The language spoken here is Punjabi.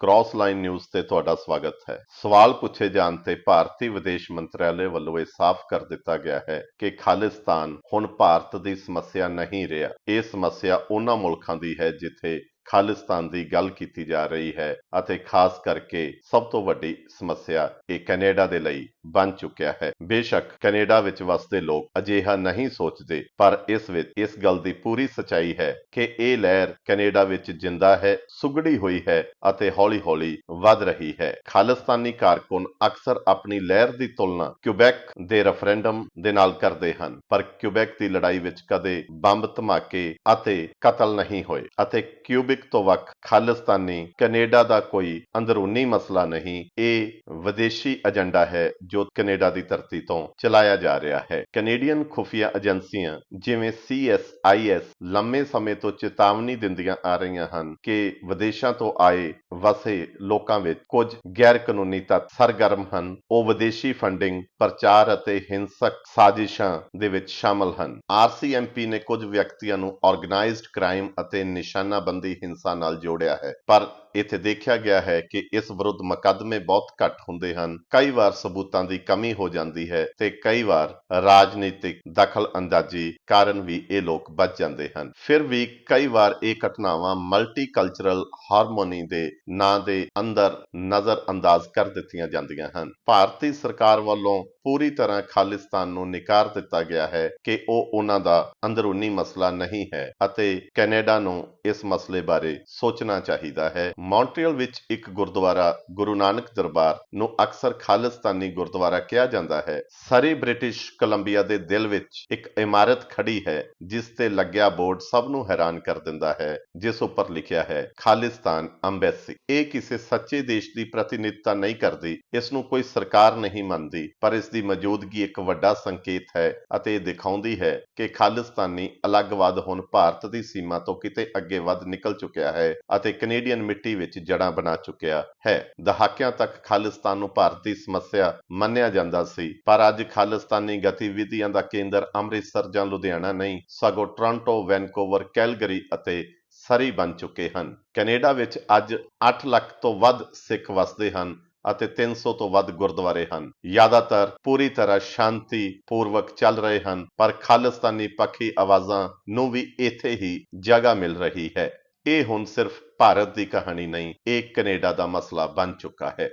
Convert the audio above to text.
ਕ੍ਰਾਸ ਲਾਈਨ ਨਿਊਜ਼ ਤੇ ਤੁਹਾਡਾ ਸਵਾਗਤ ਹੈ। ਸਵਾਲ ਪੁੱਛੇ ਜਾਣ ਤੇ ਭਾਰਤੀ ਵਿਦੇਸ਼ ਮੰਤਰਾਲੇ ਵੱਲੋਂ ਇਹ ਸਾਫ਼ ਕਰ ਦਿੱਤਾ ਗਿਆ ਹੈ ਕਿ ਖਾਲਿਸਤਾਨ ਹੁਣ ਭਾਰਤ ਦੀ ਸਮੱਸਿਆ ਨਹੀਂ ਰਿਹਾ। ਇਹ ਸਮੱਸਿਆ ਉਹਨਾਂ ਮੁਲਕਾਂ ਦੀ ਹੈ ਜਿੱਥੇ ਖਾਲਿਸਤਾਨ ਦੀ ਗੱਲ ਕੀਤੀ ਜਾ ਰਹੀ ਹੈ ਅਤੇ ਖਾਸ ਕਰਕੇ ਸਭ ਤੋਂ ਵੱਡੀ ਸਮੱਸਿਆ ਇਹ ਕੈਨੇਡਾ ਦੇ ਲਈ ਬਣ ਚੁੱਕਿਆ ਹੈ। ਬੇਸ਼ੱਕ ਕੈਨੇਡਾ ਵਿੱਚ ਵਸਦੇ ਲੋਕ ਅਜਿਹਾ ਨਹੀਂ ਸੋਚਦੇ, ਪਰ ਇਸ ਵਿੱਚ ਇਸ ਗੱਲ ਦੀ ਪੂਰੀ ਸਚਾਈ ਹੈ ਕਿ ਇਹ ਲਹਿਰ ਕੈਨੇਡਾ ਵਿੱਚ ਜਿੰਦਾ ਹੈ, ਸੁਗੜੀ ਹੋਈ ਹੈ ਅਤੇ ਹੌਲੀ-ਹੌਲੀ ਵੱਧ ਰਹੀ ਹੈ। ਖਾਲਿਸਤਾਨੀ ਕਾਰਕੁਨ ਅਕਸਰ ਆਪਣੀ ਲਹਿਰ ਦੀ ਤੁਲਨਾ ਕਿਊਬੈਕ ਦੇ ਰੈਫਰੈਂਡਮ ਦੇ ਨਾਲ ਕਰਦੇ ਹਨ, ਪਰ ਕਿਊਬੈਕ ਦੀ ਲੜਾਈ ਵਿੱਚ ਕਦੇ ਬੰਬ ਧਮਾਕੇ ਅਤੇ ਕਤਲ ਨਹੀਂ ਹੋਏ ਅਤੇ ਕਿਊਬਿਕ ਤੋਂ ਵੱਖ ਖਾਲਿਸਤਾਨੀ ਕੈਨੇਡਾ ਦਾ ਕੋਈ ਅੰਦਰੂਨੀ ਮਸਲਾ ਨਹੀਂ, ਇਹ ਵਿਦੇਸ਼ੀ ਏਜੰਡਾ ਹੈ ਜੋ ਕੈਨੇਡਾ ਦੀ ਧਰਤੀ ਤੋਂ ਚਲਾਇਆ ਜਾ ਰਿਹਾ ਹੈ। ਕੈਨੇਡੀਅਨ ਖੁਫੀਆ ਏਜੰਸੀਆਂ ਜਿਵੇਂ CSIS ਲੰਮੇ ਸਮੇਂ ਤੋਂ ਚੇਤਾਵਨੀ ਦਿੰਦੀਆਂ ਆ ਰਹੀਆਂ ਹਨ ਕਿ ਵਿਦੇਸ਼ਾਂ ਤੋਂ ਆਏ ਵਸੇ ਲੋਕਾਂ ਵਿੱਚ ਕੁਝ ਗੈਰ ਕਾਨੂੰਨੀ ਤੱਤ ਸਰਗਰਮ ਹਨ। ਉਹ ਵਿਦੇਸ਼ੀ ਫੰਡਿੰਗ, ਪ੍ਰਚਾਰ ਅਤੇ ਹਿੰਸਕ ਸਾਜ਼ਿਸ਼ਾਂ ਦੇ ਵਿੱਚ ਸ਼ਾਮਲ ਹਨ। RCMP ਨੇ ਕੁਝ ਵਿਅਕਤੀਆਂ ਨੂੰ ਆਰਗੇਨਾਈਜ਼ਡ ਕ੍ਰਾਈਮ ਅਤੇ ਨਿਸ਼ਾਨਾਬੰਦੀ ਹਿੰਸਾ ਨਾਲ ਜੋੜਿਆ ਹੈ, ਪਰ ਇੱਥੇ ਦੇਖਿਆ ਗਿਆ ਹੈ ਕਿ ਇਸ ਵਿਰੁੱਧ ਮੁਕੱਦਮੇ ਬਹੁਤ ਘੱਟ ਹੁੰਦੇ ਹਨ। ਕਈ ਵਾਰ ਸਬੂਤਾਂ ਦੀ ਕਮੀ ਹੋ ਜਾਂਦੀ ਹੈ ਤੇ ਕਈ ਵਾਰ ਰਾਜਨੀਤਿਕ ਦਖਲ ਅੰਦਾਜ਼ੀ ਕਾਰਨ ਵੀ ਇਹ ਲੋਕ ਬਚ ਜਾਂਦੇ ਹਨ। ਫਿਰ ਵੀ ਕਈ ਵਾਰ ਇਹ ਘਟਨਾਵਾਂ ਮਲਟੀਕਲਚਰਲ ਹਾਰਮੋਨੀ ਦੇ ਨਾਂ ਦੇ ਅੰਦਰ ਨਜ਼ਰ ਅੰਦਾਜ਼ ਕਰ ਦਿੱਤੀਆਂ ਜਾਂਦੀਆਂ ਹਨ। ਭਾਰਤੀ ਸਰਕਾਰ ਵੱਲੋਂ ਪੂਰੀ ਤਰ੍ਹਾਂ ਖਾਲਿਸਤਾਨ ਨੂੰ ਨਕਾਰ ਦਿੱਤਾ ਗਿਆ ਹੈ ਕਿ ਉਹ ਉਹਨਾਂ ਦਾ ਅੰਦਰੂਨੀ ਮਸਲਾ ਨਹੀਂ ਹੈ ਅਤੇ ਕੈਨੇਡਾ ਨੂੰ ਇਸ ਮਸਲੇ ਬਾਰੇ ਸੋਚਣਾ ਚਾਹੀਦਾ ਹੈ। ਮੌਂਟਰੀਅਲ ਵਿੱਚ ਇੱਕ ਗੁਰਦੁਆਰਾ ਗੁਰੂ ਨਾਨਕ ਦਰਬਾਰ ਨੂੰ ਅਕਸਰ ਖਾਲਿਸਤਾਨੀ ਗੁਰਦੁਆਰਾ ਕਿਹਾ ਜਾਂਦਾ ਹੈ। ਸਰੀ ਬ੍ਰਿਟਿਸ਼ ਕੋਲੰਬੀਆ ਦੇ ਦਿਲ ਵਿੱਚ ਇੱਕ ਇਮਾਰਤ ਖੜੀ ਹੈ, ਜਿਸ ਤੇ ਲੱਗਿਆ ਬੋਰਡ ਸਭ ਨੂੰ ਹੈਰਾਨ ਕਰ ਦਿੰਦਾ ਹੈ, ਜਿਸ ਉੱਪਰ ਲਿਖਿਆ ਹੈ, ਖਾਲਿਸਤਾਨ ਅੰਬੈਸੀ। ਇਹ ਕਿਸੇ ਸੱਚੇ ਦੇਸ਼ ਦੀ ਪ੍ਰਤੀਨਿਧਤਾ ਨਹੀਂ ਕਰਦੀ, ਇਸ ਨੂੰ ਕੋਈ ਸਰਕਾਰ ਨਹੀਂ ਮੰਨਦੀ, ਪਰ ਇਸ ਦੀ ਮੌਜੂਦਗੀ ਇੱਕ ਵੱਡਾ ਸੰਕੇਤ ਹੈ ਅਤੇ ਇਹ ਦਿਖਾਉਂਦੀ ਹੈ ਕਿ ਖਾਲਿਸਤਾਨੀ ਅਲੱਗਵਾਦ ਹੁਣ ਭਾਰਤ ਦੀ ਸੀਮਾ ਤੋਂ ਕਿਤੇ ਅੱਗੇ ਵੱਧ ਨਿਕਲ ਚੁੱਕਿਆ ਹੈ ਅਤੇ ਕੈਨੇਡੀਅਨ ਮਿੱਟੀ ਵਿੱਚ ਜੜ੍ਹਾਂ ਬਣਾ ਚੁੱਕਿਆ ਹੈ। ਦਹਾਕਿਆਂ ਤੱਕ ਖਾਲਿਸਤਾਨ ਨੂੰ ਭਾਰਤੀ ਸਮੱਸਿਆ ਮੰਨਿਆ ਜਾਂਦਾ ਸੀ। ਪਰ ਅੱਜ ਖਾਲਿਸਤਾਨੀ ਗਤੀਵਿਧੀਆਂ ਦਾ ਕੇਂਦਰ ਅੰਮ੍ਰਿਤਸਰ ਜਾਂ ਲੁਧਿਆਣਾ ਨਹੀਂ, ਸਗੋਂ ਟੋਰਾਂਟੋ, ਵੈਨਕੂਵਰ, ਕੈਲਗਰੀ ਅਤੇ ਸਰੀ ਬਣ ਚੁੱਕੇ ਹਨ। ਕੈਨੇਡਾ ਵਿੱਚ ਅੱਜ 8 ਲੱਖ ਤੋਂ ਵੱਧ ਸਿੱਖ ਵਸਦੇ ਹਨ ਅਤੇ 300 ਤੋਂ ਵੱਧ ਗੁਰਦੁਆਰੇ ਹਨ। ਜ਼ਿਆਦਾਤਰ ਪੂਰੀ ਤਰ੍ਹਾਂ ਸ਼ਾਂਤੀ ਪੂਰਵਕ ਚੱਲ ਰਹੇ ਹਨ, ਪਰ ਖਾਲਿਸਤਾਨੀ ਪੱਖੀ ਆਵਾਜ਼ਾਂ ਨੂੰ ਵੀ ਇੱਥੇ ਹੀ ਜਗ੍ਹਾ ਮਿਲ ਰਹੀ ਹੈ। ਇਹ ਹੁਣ ਸਿਰਫ ਭਾਰਤ ਦੀ ਕਹਾਣੀ ਨਹੀਂ ਇਹ ਕੈਨੇਡਾ ਦਾ ਮਸਲਾ ਬਣ ਚੁੱਕਾ ਹੈ।